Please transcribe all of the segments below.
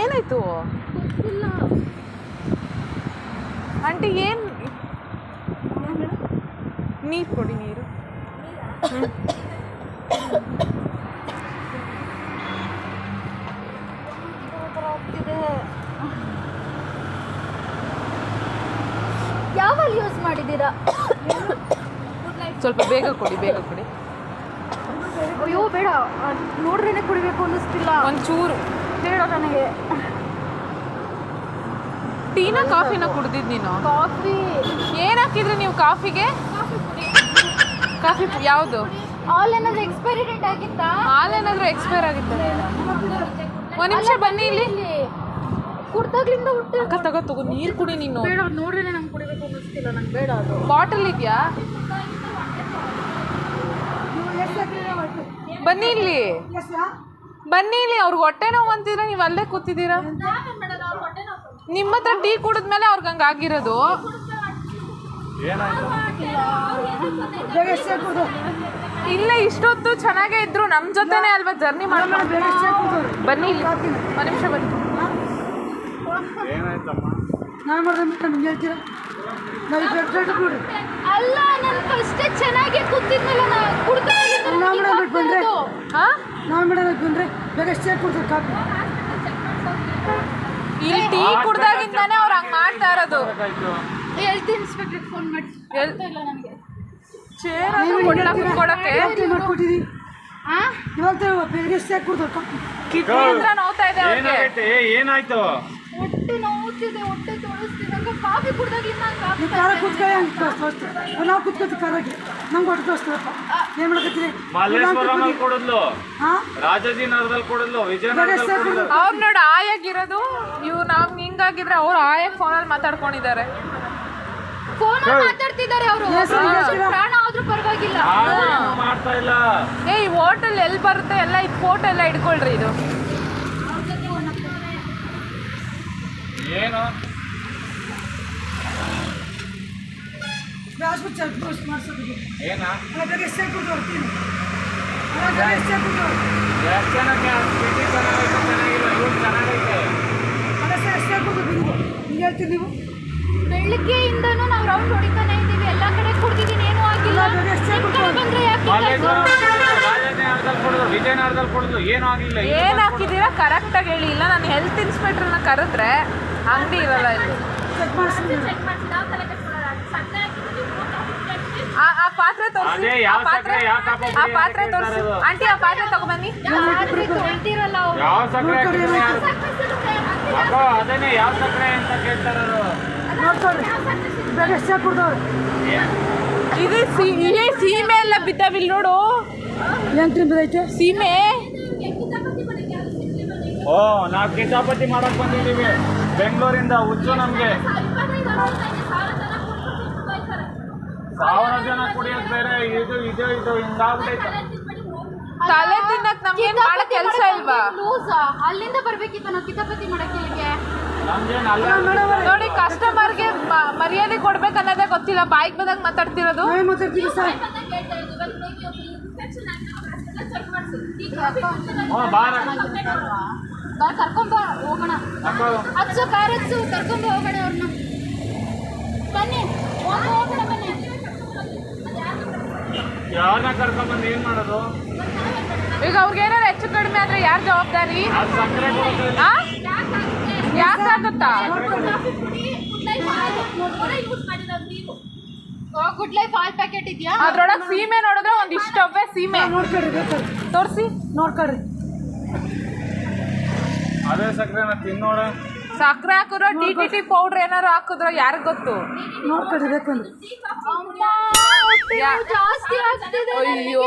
ಏನಾಯ್ತು? ಆಂಟಿ ಏನು? ನೀರು ಕೊಡಿ ನೀರು. ಯಾವಲ್ಲಿ ಯೂಸ್ ಮಾಡಿದ್ದೀರಾ? ಸ್ವಲ್ಪ ಬೇಗ ಕೊಡಿ ಬೇಗ ಕೊಡಿ. ಅಯ್ಯೋ ಬೇಡ. ನೋಡ್ರೇನೆ ಕುಡಿಬೇಕು ಅನ್ನಿಸ್ತಿಲ್ಲ. ಒಂಚೂರು. ಬೇಡ ನನಗೆ ಟೀನ ಕಾಫಿನ ಕುಡ್ದಿದ್ ನೀನು? ಕಾಫಿ. ಏನ್ ಹಾಕಿದ್ರಿ ನೀವು ಕಾಫಿಗೆ? ಕಾಫಿ ಯಾವುದು? ಆಲ್ ಏನಾದ್ರು ಎಕ್ಸ್ಪೈರಿ ಡೇಟ್ ಆಗಿತ್ತಾ ಏನಾದ್ರು ಎಕ್ಸ್ಪೈರ್ ಆಗಿತ್ತ? ಒಂದ್ ನಿಮಿಷ ಬನ್ನಿ ಇಲ್ಲಿ. ಕುಡ್ದಾಗ್ಲಿಂದ ಹುಟ್ಟಿ ಅಕ್ಕ ತಗೋ ತಗೋ ನೀರು ಕುಡಿ ನೀನು. ಬೇಡ ನೋಡ್ರೆ ನಂಗೆ ಕುಡಿಬೇಕು ಅನ್ನಿಸ್ತಿಲ್ಲ ನಂಗೆ ಬೇಡ ಅದು. ಬಾಟಲ್ ಇದೆಯಾ? ಬನ್ನಿ ಇಲ್ಲಿ. ಬನ್ನಿ ಇಲ್ಲಿ, ಅವ್ರಿಗೆ ಹೊಟ್ಟೆ ನೋವು ಅಂತಿದ್ರೆ ನೀವು ಅಲ್ಲೇ ಕೂತಿದ್ದೀರಾ? ನಿಮ್ಮ ಹತ್ರ ಟೀ ಕುಡಿದ್ಮೇಲೆ ಅವ್ರಿಗೆ ಹಂಗೆ ಆಗಿರೋದು. ಇಲ್ಲ, ಇಷ್ಟೊತ್ತು ಚೆನ್ನಾಗೇ ಇದ್ರು ನಮ್ಮ ಜೊತೆನೇ ಅಲ್ವಾ ಜರ್ನಿ ಮಾಡ್ಕೊಂಡು? ಬನ್ನಿ ಒಂದು ನಿಮಿಷ ಬನ್ನಿ. ನಾನು ಮಾಡಿದ್ರೆ ನಿಮ್ಗೆ ಹೇಳ್ತೀರಾ? ನಾವು ವೆಬ್ಸೈಟ್ ನೋಡಿ. ಅಲ್ಲ ನಾನು ಫಸ್ಟ್ ಚೆನ್ನಾಗಿ ಕೂತಿದ್ನಲ್ಲ ನಾ ಕುಡ್ದಾಗ್ಲಿಂದ ನಾವು ಮೇಡಮ್ ಮಾಡೋದು ಬಂದ್ರೆ. ಹಾ ನಾವು ಮೇಡಮ್ ಬಂದರೆ ಬೇಗ ಸ್ಟೇ ಕೊಡ್ತಾರೆ ಕಾಪಿ ಇಲ್ಲಿ ಟೀ ಕುಡ್ದಾಗಿಂದಾನೆ ಅವ್ರು ಹಂಗೆ ಮಾಡ್ತಾ ಇರೋದು. ಹೆಲ್ತ್ ಇನ್ಸ್ಪೆಕ್ಟರ್ ಫೋನ್ ಮಾಡಿ. ಇಲ್ಲ ನನಗೆ. ಚೇರ್ ಅದು ಕೊಡಕ್ಕೆ ಕುತ್ಕೊಡಕ್ಕೆ ಯಾಕೆ ಮಾಡ್ಕೊಟ್ಟಿದ್ದೀವಿ ಇವಾಗ ಬೇಗ ಸ್ಟೇ ಕೊಡ್ತಾರೆ ಕಿಡ್ನಿ ಹತ್ರ ನೋವ್ತಾ ಇದೆ ಏನಾಯ್ತು? ಹೊಟ್ಟೆ ನೋವುತ್ತಿದೆ ಹೊಟ್ಟೆ ತೊಳಸ್ತಿದೆ. ನಂಗೆ ಕಾಫಿ ನೀವು ಕೂತ್ಕೊಳ್ಳಿ ಹಂಗೆ ಹೊಟ್ಟೆ ಏನು ಮಾಡ್ಕತ್ತೀರಿ? ಮಲ್ಲೇಶ್ವರಮಲ್ಲಿ ಕೊಡಿದ್ಲು. ಹಾಂ ರಾಜಾಜಿನಗರದಲ್ಲಿ ಕೊಡಿದ್ಲು ವಿಜಯನಗರದಲ್ಲಿ ಅವ್ರು ನೋಡಿ ಆಯಾಗಿರೋದು ಇವ್ರು ನಾವ್ ಹಿಂಗಾಗಿದ್ರೆ ಅವ್ರು ಆಯಾಗಿ ಫೋನಲ್ಲಿ ಮಾತಾಡ್ಕೊಂಡಿದ್ದಾರೆ. ಫೋನ್ ಮಾತಾಡ್ತಿದ್ದಾರೆ ಅವರು. ಪ್ರಾಣ ಆದ್ರೂ ಪರವಾಗಿಲ್ಲ. ಮಾಡ್ತಾ ಇಲ್ಲ? ಏ ಈ ಹೋಟೆಲ್ ಎಲ್ಲಿ ಬರುತ್ತೆ? ಎಲ್ಲ ಈ ಫೋಟೋ ಎಲ್ಲ ಇಟ್ಕೊಳ್ರಿ ಇದು ಏನು ಆಸ್ಪತ್ರೆ ಪೋಸ್ಟ್ ಮಾಡಿಸೋದು ಏನ? ಎಷ್ಟು ಜನಕ್ಕೆ ಚೆನ್ನಾಗೈತೆ ಚೆನ್ನಾಗಿಲ್ಲ ಇವ್ರು ಚೆನ್ನಾಗೈತೆ. ಅಲ್ಲ ಸರ್ ಹಿಂಗೆ ಹೇಳ್ತೀರಿ ನೀವು? ಬೆಳಿಗ್ಗೆಯಿಂದನೂ ನಾವು ರೌಂಡ್ ಹೊಡಿತಾನೆ ಇದ್ದೀವಿ ಎಲ್ಲ ಕಡೆ ಕುಡ್ದಿದ್ದೀನಿ ಏನೂ ಆಗಿಲ್ಲ. ಬಂದ್ರೆ ವಿಜಯನಗರದಲ್ಲಿ ಕುಡಿದು ಏನೂ ಆಗಿಲ್ಲ ಏನ್ ಹಾಕಿದ್ದೀರಾ ಕರೆಕ್ಟಾಗಿ ಹೇಳಿ. ಇಲ್ಲ ನಾನು ಹೆಲ್ತ್ ಇನ್ಸ್ಪೆಕ್ಟರ್ನ ಕರೆದ್ರೆ ಅಂಗಡಿ ಇರಲ್ಲ ಇಲ್ಲಿ ಚೆಕ್ ಮಾಡಿಸ್ತೀನಿ ಆ ಆ ಪಾತ್ರೆ ತೋರಿಸಿ ಅದೇ ಆ ಪಾತ್ರೆ ಆ ಪಾತ್ರೆ ತೋರಿಸಿ. ಆಂಟಿ ಆ ಪಾತ್ರೆ ತಗೊಂಬನ್ನಿ ಯಾವ ಸಕ್ಕರೆ ಅದೇನೆ ಯಾವ ಸಕ್ಕರೆ ಅಂತ ಇದು ಸೀಮೆ ಎಲ್ಲ ಬಿದ್ದಾವಿಲ್ ನೋಡು. ಎಂಟ್ರಿ ತಿಂಬದೈತೆ ಸೀಮೆ. ಓ ನಾವು ಕಿತಾಪತಿ ಮಾಡಕ್ ಬಂದಿದ್ದೀವಿ. ಬೆಂಗಳೂರಿಂದ ಹುಚ್ಚು ನಮ್ಗೆ. ಸಾವಿರ ಜನ ಕುಡಿಯೋದು ಬೇರೆ ಇದು ಇದು ಇದು ಹಿಂಗಾಗ್ಬಿಟ್ಟೈತೆ ತಲೆ ತಿನ್ನಕ್ ನಮ್ಗೇನ್ ಬಹಳ ಕೆಲಸ ಇಲ್ವಾ? ಲೂಸ್ ಅಲ್ಲಿಂದ ಬರ್ಬೇಕಿತ್ತು ನಾವು ಕಿತಾಪತಿ ಮಾಡಕ್ಕೆ ಇಲ್ಲಿಗೆ. ನಮ್ಗೇನು ಅಲ್ಲ ನೋಡಿ ಕಸ್ಟಮರ್ಗೆ ಮರ್ಯಾದೆ ಕೊಡ್ಬೇಕನ್ನೋದೇ ಗೊತ್ತಿಲ್ಲ. ಬಾಯಿಗೆ ಬಂದಾಗ ಮಾತಾಡ್ತಿರೋದು. ಬಾ ಕರ್ಕೊಂಡ್ ಬಾ. ಹೋಗೋಣ. ಅಕ್ಕೋ ಹಚ್ಚು ಕಾರ್ ಹಚ್ಚು ಕರ್ಕೊಂಬ ಹೋಗೋಣ ಅವ್ರನ್ನ ಬನ್ನಿ. ಹೋಗೋಣ ಯಾರನ್ನ ಕರ್ಕೊಂಡ್ಬಂದು ಏನು ಮಾಡೋದು? ಈಗ ಅವ್ರಿಗೆ ಏನಾದ್ರು ಹೆಚ್ಚು ಕಡಿಮೆ ಆದ್ರೆ ಯಾರು ಜವಾಬ್ದಾರಿ? ಯಾಕಾಗುತ್ತಾ ಗುಡ್ ಲೈಫ್ ಆಲ್ ಪ್ಯಾಕೆಟ್ ಇದೆಯಾ? ಅದ್ರೊಳಗೆ ಸೀಮೆ ನೋಡಿದ್ರೆ ಒಂದ್ ಇಷ್ಟವೇ ಸೀಮೆ. ತೋರಿಸಿ. ನೋಡ್ಕೊಳ್ರಿ. ಅದೇ ಸಕ್ಕರೆನ ತಿನ್ನೋಣ. ಸಕ್ಕರೆ ಹಾಕಿದ್ರೆ ಟಿ ಟಿ ಟಿ ಪೌಡ್ರ್ ಏನಾದ್ರು ಹಾಕಿದ್ರೆ ಯಾರಿಗೆ ಗೊತ್ತು? ನೋಡ್ಕೊಳ್ರಿ ಬೇಕಂದ್ರೆ ಜಾಸ್ತಿ ಆಗ್ತಿದೆ ಅಯ್ಯೋ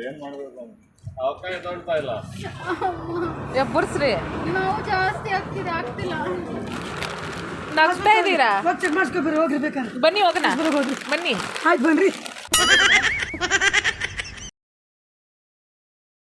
ಏನು ಮಾಡಬೇಕು ನೋವು ಜಾಸ್ತಿ ಇದ್ದೀರಾ ಹೋಗ್ರಿ ಬನ್ನಿ ಹೋಗೋಣ ಬನ್ನಿ ಆಯ್ತು ಬನ್ರಿ